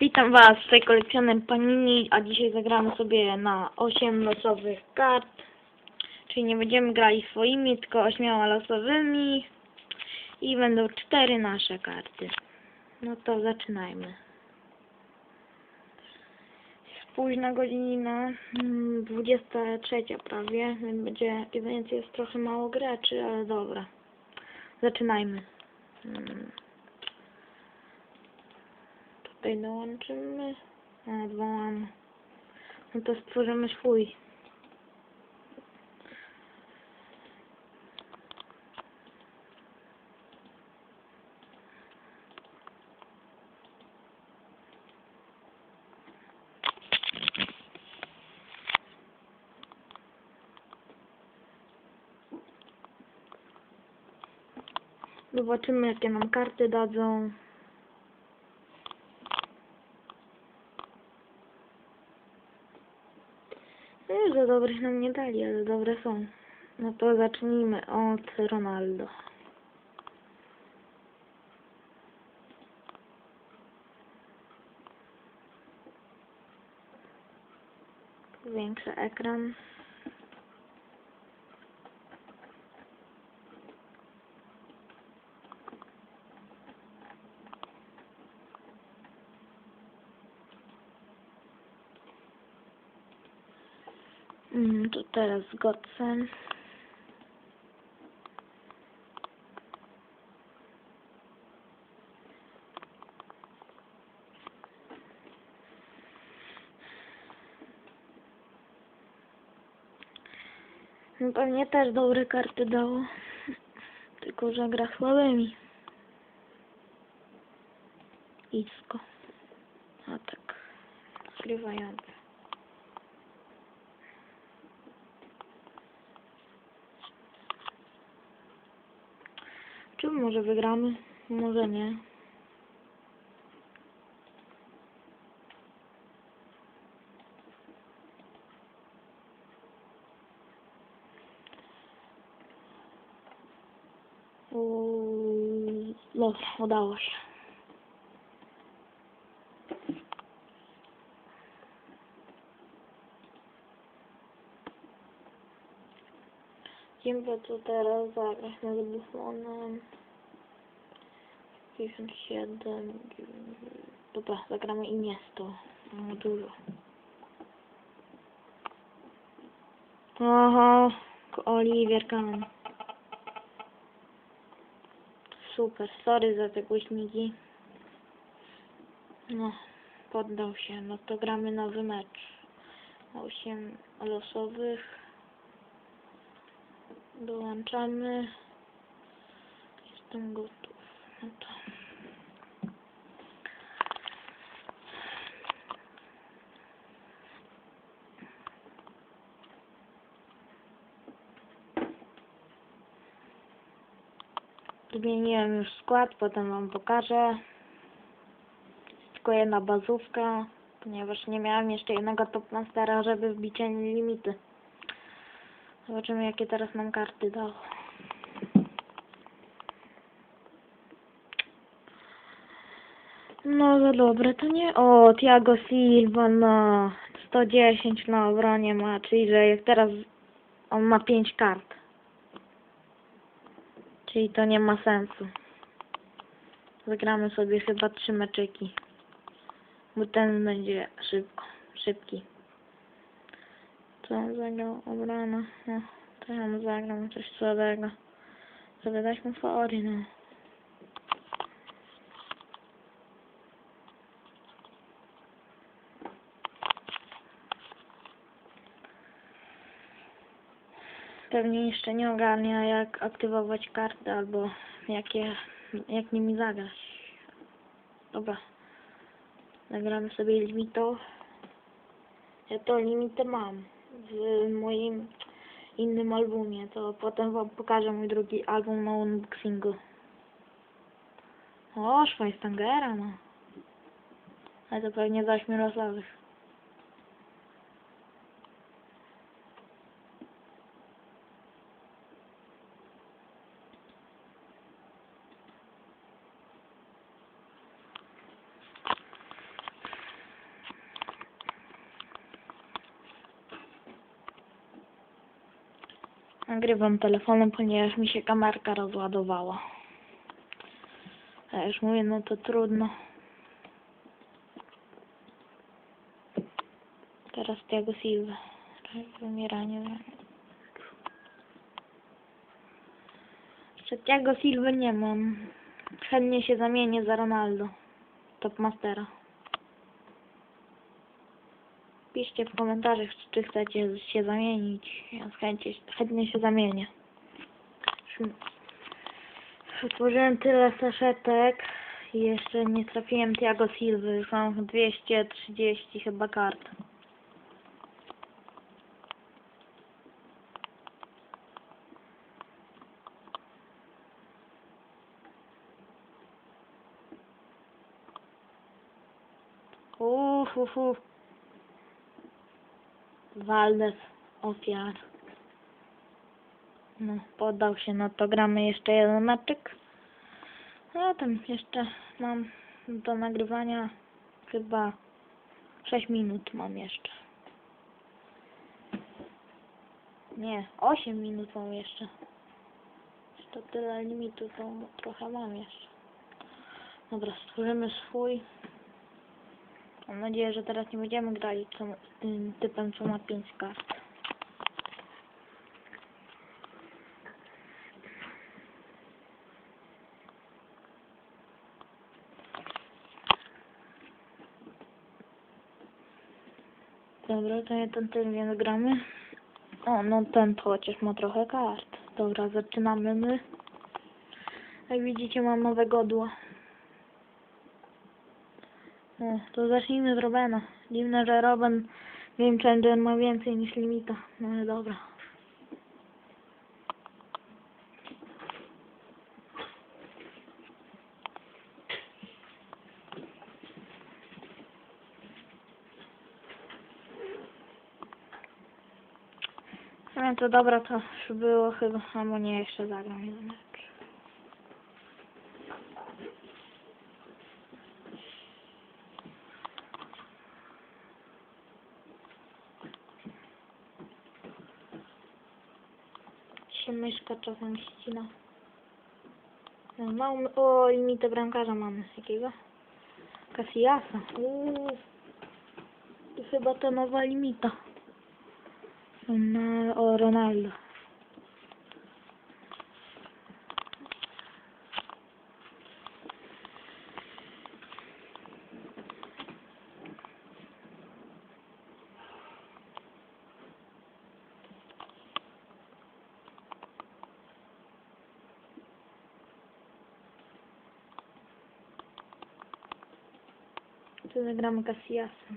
Witam Was w tej kolekcjonem Panini, a dzisiaj zagramy sobie na 8 losowych kart. Czyli nie będziemy grali swoimi, tylko 8 losowymi. I będą 4 nasze karty. No to zaczynajmy. Jest późna godzina, mm, 23 prawie, więc będzie, więc jest trochę mało graczy, ale dobra. Zaczynajmy. Tutaj dołączymy. A, dwa. No to stworzymy swój. Zobaczymy jakie nam karty dadzą. Nie, że dobrych nam nie dali, ale dobre są. No to zacznijmy od Ronaldo. Większy ekran. Mm, to teraz Godsen. No pewnie też dobre karty dało. Tylko, że gra słabymi. Isko. A tak. Zrywające. Czy może wygramy? Może nie. Dobra, udało się. Kim by tu teraz zagrać nad bufonem? 57, dobra, zagramy Iniestą. Mamy dużo. Oho, Oliwier Kahn. Super, sorry za te głośniki. No, poddał się. No to gramy nowy mecz. 8 losowych. Dołączamy. Jestem gotów. No to. Zmieniłem już skład, potem wam pokażę. Tylko jedna bazówka, ponieważ nie miałem jeszcze jednego topmastera, żeby wbić limity. Zobaczymy jakie teraz nam karty dało. No za dobre to nie. O, Thiago Silva no 110 na obronie ma, czyli że jak teraz on ma 5 kart. Czyli to nie ma sensu. Zagramy sobie chyba trzy meczyki. Bo ten będzie szybko, szybki. Co zagrał? Obrona. No, to ja mu zagram coś słabego. Żeby dać mu fory, no. Pewnie jeszcze nie ogarnia jak aktywować karty albo jakie, jak nimi zagrać. Dobra. Zagramy sobie limitą. Ja to limitę mam w moim innym albumie. To potem wam pokażę mój drugi album na unboxingu. O, Schweistangera no. Ale to pewnie za ośmiolosowych. Nagrywam telefonem, ponieważ mi się kamerka rozładowała. A już mówię, no to trudno. Teraz Thiago Silva. Wymieranie. Jeszcze Thiago Silva nie mam. Chętnie się zamienię za Ronaldo. Topmastera. Piszcie w komentarzach, czy chcecie się zamienić. Ja chęci, chętnie się zamienię. Otworzyłem tyle saszetek jeszcze nie trafiłem Tiago. Już mam 230 chyba kart. Uff, uff, uff. Waldes, ofiar. No, poddał się, no to gramy jeszcze jeden meczyk. No, tam jeszcze mam do nagrywania chyba 6 minut mam jeszcze. Nie, 8 minut mam jeszcze. To tyle limitu, to trochę mam jeszcze. Dobra, stworzymy swój. Mam nadzieję, że teraz nie będziemy grali co, tym typem, co ma 5 kart. Dobra, to nie ten typ nie gramy. O, no ten to chociaż ma trochę kart. Dobra, zaczynamy my. Jak widzicie mam nowe godło. O, to zacznijmy z Robena. Dziwne, że Roben Game Changer ma więcej niż limita. No ale dobra. No to dobra, to już było chyba, albo nie, jeszcze zagram myszka czasem ścina. No, mamy, o, limitę bramkarza mamy. Jakiego? Casillasa. Uuu. To chyba ta nowa limita. Na, o, Ronaldo. Tu zagramy Casillasa.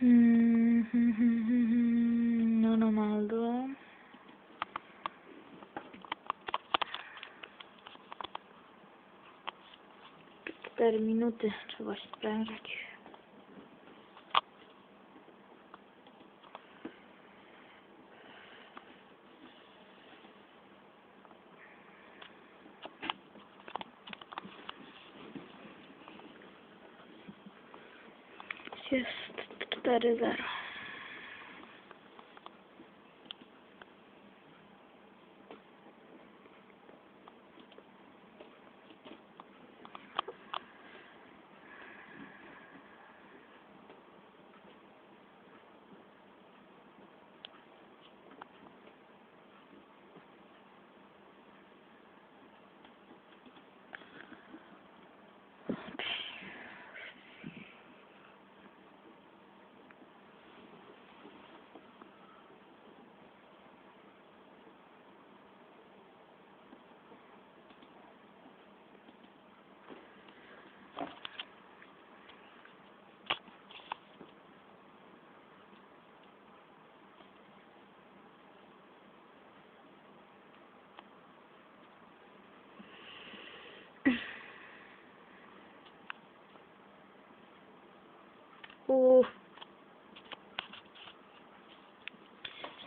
Hmm, hmm, 4 minuty trzeba się sprężać. Jest 4-0.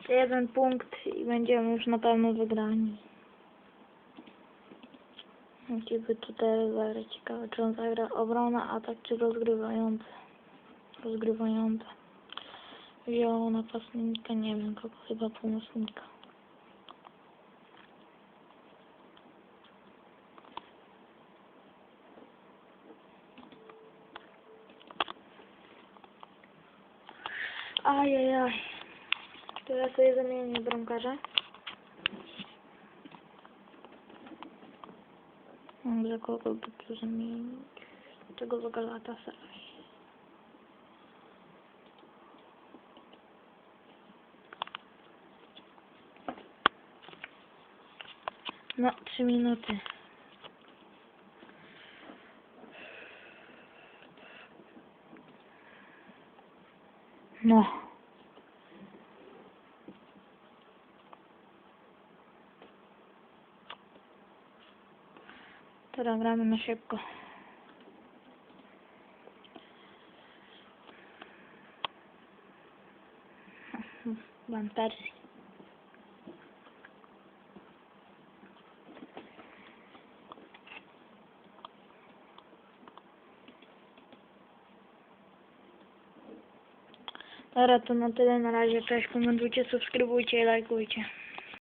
jeden punkt i będziemy już na pewno wygrani. Jakiby tutaj zagrać ciekawe, czy on zagra obrona, atak czy rozgrywający. Rozgrywający. Wziął napastnika, nie wiem kogo, chyba pomocnika. Ajajaj. Teraz sobie zamienię bramkarza. Za kogo by tu zamienić? Tego za Galatasaray. No, trzy minuty. No. Teraz gramy na. Dobra, to na tyle na razie. Cześć, komentujcie, subskrybujcie i lajkujcie.